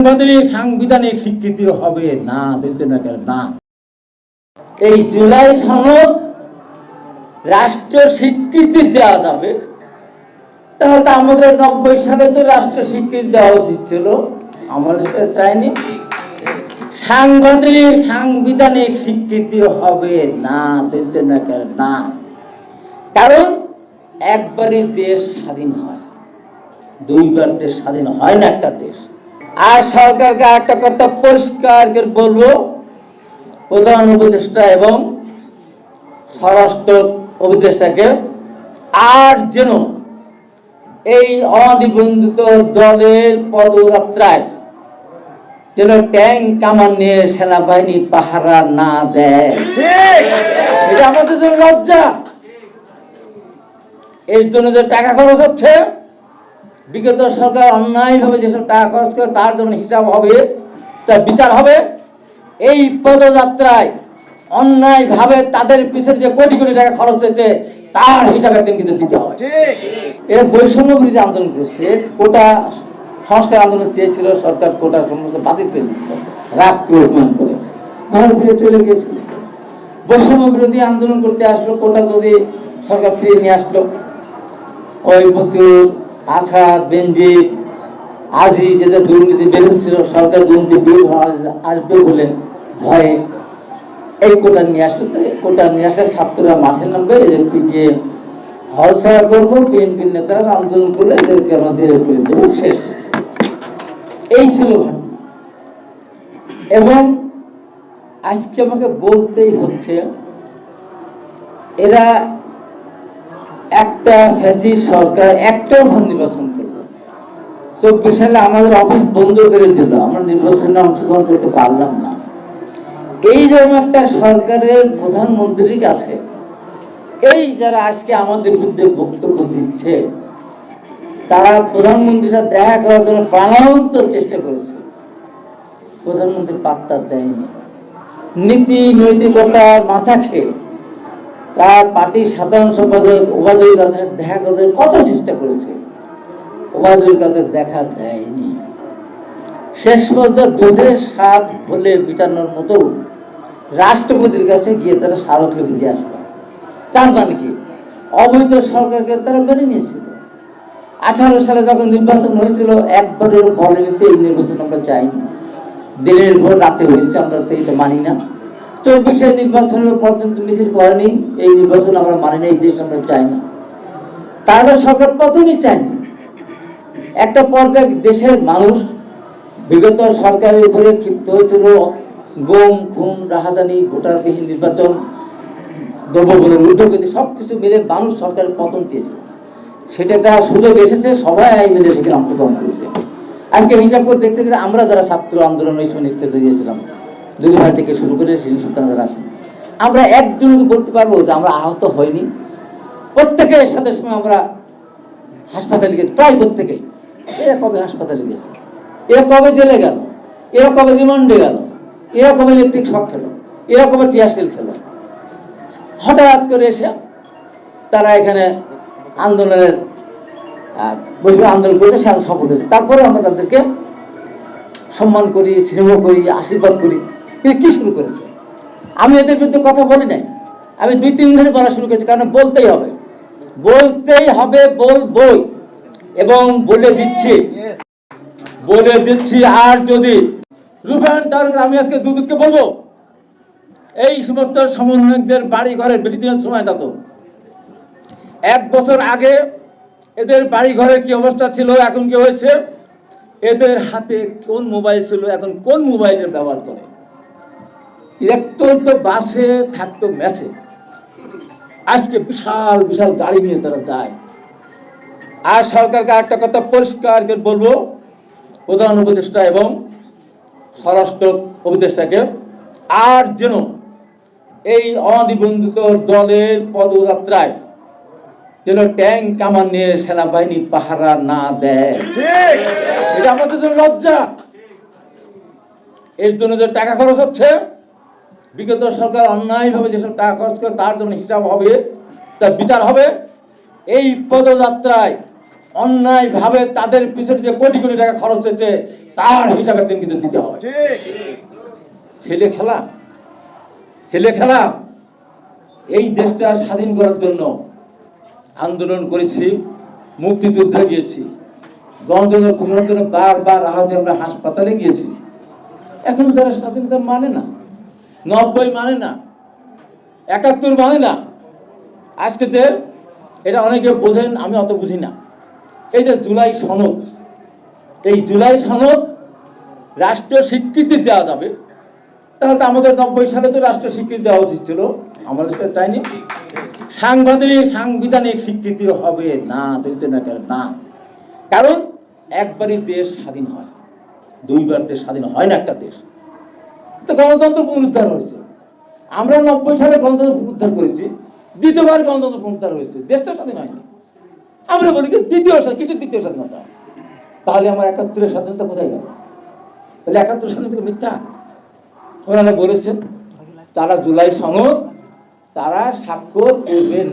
সাংবিধানিক সাংবিধানিক স্বীকৃতি হবে না, দিতে না কেন? না। এই জুলাই সনদ রাষ্ট্র স্বীকৃতি দেওয়া যাবে। তাহলে তো আমাদের নব্বই সালে তো রাষ্ট্র স্বীকৃতি দেওয়া উচিত ছিল। আমাদের চাইনি। সাংবিধানিক সাংবিধানিক স্বীকৃতি হবে না, দিতে না কেন? না। কারণ একবারই দেশ স্বাধীন হয়। দুইবার দেশ স্বাধীন হয় না একটা দেশ। আর সরকারকে একটা কথা পরিষ্কার করে বলব। প্রধান উপদেষ্টা এবং স্বরাষ্ট্র উপদেষ্টাকে আর যেন এই অনিবন্ধিত দলের পদযাত্রায় যেন ট্যাঙ্ক কামান নিয়ে সেনাবাহিনী পাহারা না দেয়। এটা আমাদের জন্য লজ্জা। এর জন্য যে টাকা খরচ হচ্ছে বিগত সরকার অন্যায়ভাবে যেসব টাকা খরচ করে তার জন্য হিসাব হবে তার বিচার হবে এই পদযাত্রায় অন্যায়ভাবে তাদের পিছনে যে কোটি কোটি টাকা খরচ হয়েছে তার হিসাব একদিন কিন্তু দিতে হবে। এরা বৈষম্য বিরোধী আন্দোলন করেছে কোটা সংস্কার আন্দোলন চেয়েছিল সরকার কোটা সমস্ত বাতিল করে দিয়েছিল রাগ করে অভিমান করে। ঘর ফিরে চলে গিয়েছিল। বৈষম্য বিরোধী আন্দোলন করতে আসলো কোটা যদি সরকার ফিরিয়ে নিয়ে আসলো ওই মতিউর আসাদ, বেনজির আজি যেটা দুর্নীতি বেরোচ্ছিল, সরকার দুর্নীতি বিরোধ আসবে বলে ভয়ে এই কোটা নিয়ে আসলো তো এই কোটা নিয়ে আসলে ছাত্ররা মাঠে নামবে এদের পিটিয়ে হলসারা করব, বিএনপির নেতারা আন্দোলন করলে এদেরকে আমাদের করে দেবো, শেষ। এই ছিল এবং আজকে আমাকে বলতেই হচ্ছে, এরা একটা ফ্যাসি সরকার একটাও নির্বাচন করল চব্বিশ সালে আমাদের অফিস বন্ধ করে দিল। আমরা নির্বাচনে অংশগ্রহণ করতে পারলাম না। এইরকম একটা সরকারের প্রধানমন্ত্রীর কাছে এই যারা আজকে আমাদের বিরুদ্ধে বক্তব্য দিচ্ছে, তারা প্রধানমন্ত্রীর সাথে দেখা করার জন্য প্রাণান্ত চেষ্টা করেছে। প্রধানমন্ত্রী পাত্তা দেয়নি। নীতি নৈতিকতার মাথা খেয়ে তার পার্টির সাধারণ সম্পাদক ওবায়দুল কাদের দেখা করতে কত চেষ্টা করেছে? ওবায়দুল কাদের দেখা দেয়নি। শেষ পর্যন্ত দুধের স্বাদ ভুলে মিটানোর মতো রাষ্ট্রপতির কাছে গিয়ে তারা স্মারকলিপি দিয়ে আসলো। তার মানে কি? অবৈধ সরকারকে তারা মেনে নিয়েছিল। আঠারো সালে যখন নির্বাচন হয়েছিল, একবারের বলেনি তো এই নির্বাচন আমরা চাইনি। দিনের ভোর রাতে হয়েছে, আমরা তো এটা মানি না। চব্বিশে নির্বাচনের পর্যন্ত মিছিল করেনি। এই নির্বাচন আমরা মানি না, এই দেশ আমরা চাই না। তাহলে সরকার পতনই চায়নি একটা পর্যায়ে দেশের মানুষ বিগত সরকারের উপরে ক্ষিপ্ত হয়েছিল। গম, খুন, রাহাদানি, ভোটারবিহীন নির্বাচন দ্রব্যমূল্যের ঊর্ধ্বগতি সব কিছু মিলে মানুষ সরকারের পতন চেয়েছে। সেটা একটা সুযোগ এসেছে, সবাই মিলে সেখানে অংশগ্রহণ করেছে। আজকে হিসাব করে দেখতে গেলে আমরা যারা ছাত্র আন্দোলন ওই সময় নেতৃত্ব দিয়েছিলাম দুই ভাই থেকে শুরু করে শিশু সন্তান যারা আছেন আমরা একজন বলতে পারব যে আমরা আহত হইনি। প্রত্যেকের সাথে সময় আমরা হাসপাতালে গেছি, প্রায় প্রত্যেকেই এরা কবে হাসপাতালে গেছে? এরা কবে জেলে গেল? এরা কবে রিমান্ডে গেল? এরা কবে ইলেকট্রিক শক খেলো? এরা কবে টিয়ারশেল খেলো? হঠাৎ করে এসে তারা এখানে আন্দোলনের বৈশ্বিক আন্দোলন করেছে সেখানে সফল হয়েছে তারপরে আমরা তাদেরকে সম্মান করি, স্নেহ করি, আশীর্বাদ করি। কিন্তু কি শুরু করেছে? আমি এদের বিরুদ্ধে কথা বলি নাই। আমি দুই, তিন ধরে বলা শুরু করেছি, কারণ বলতেই হবে। বলতেই হবে, বলবই। এবং বলে দিচ্ছি। বলে দিচ্ছি আর যদি। আমি আজকে দুদুককে বলব, এই সমস্ত সমন্বয়কদের বাড়ি ঘরের বেশি দিনের সময় তত এক বছর আগে এদের বাড়ি ঘরের কি অবস্থা ছিল, এখন কি হয়েছে? এদের হাতে কোন মোবাইল ছিল, এখন কোন মোবাইলের ব্যবহার করে? একটু তো বাসে থাকতো ম্যাচে। আজকে বিশাল বিশাল গাড়ি নিয়ে তারা যায়। আর সরকারকে একটা কথা পরিষ্কার করে বলব প্রধান উপদেষ্টা এবং স্বরাষ্ট্র উপদেষ্টাকে আর যেন এই অনিবন্ধিত দলের পদযাত্রায় যেন ট্যাঙ্ক কামান নিয়ে সেনাবাহিনী পাহারা না দেয়। এটা আমাদের জন্য লজ্জা। এর জন্য যে টাকা খরচ হচ্ছে বিগত সরকার অন্যায়ভাবে যেসব টাকা খরচ করে তার জন্য হিসাব হবে তার বিচার হবে এই পদযাত্রায় অন্যায়ভাবে তাদের পিছনে যে কোটি কোটি টাকা খরচ হয়েছে তার হিসাব একদিন কিন্তু দিতে হবে। ছেলে খেলা ছেলে খেলা এই দেশটা স্বাধীন করার জন্য আন্দোলন করেছি মুক্তিযুদ্ধে গিয়েছি। গণতন্ত্র বারবার আহত আমরা হাসপাতালে গিয়েছি। এখন তারা স্বাধীনতা মানে না। নব্বই মানে না, একাত্তর মানে না। আজকে যে এটা অনেকে বোঝেন, আমি অত বুঝি না। এই যে জুলাই সনদ, এই জুলাই সনদ রাষ্ট্রীয় স্বীকৃতি দেওয়া যাবে। তাহলে তো আমাদের নব্বই সালে তো রাষ্ট্রীয় স্বীকৃতি দেওয়া উচিত ছিল আমাদের তো চাইনি। সাংবাদিক, সাংবিধানিক স্বীকৃতি হবে না, দিতে না কেন? না। কারণ একবারই দেশ স্বাধীন হয়, দুইবার দেশ স্বাধীন হয় না একটা দেশ। তো গণতন্ত্র পুনরুদ্ধার হয়েছে। আমরা নব্বই সালে গণতন্ত্র পুনরুদ্ধার করেছি, দ্বিতীয়বার গণতন্ত্র পুনরুদ্ধার হয়েছে। দেশটা স্বাধীন হয়নি। আমরা বলি দ্বিতীয় কিসের দ্বিতীয় স্বাধীনতা। তাহলে আমার একাত্তরের স্বাধীনতা কোথায় গেল? তাহলে একাত্তর স্বাধীনতা মিথ্যা? ওনারা বলেছেন, তারা জুলাই সনদ তারা স্বাক্ষর করবেন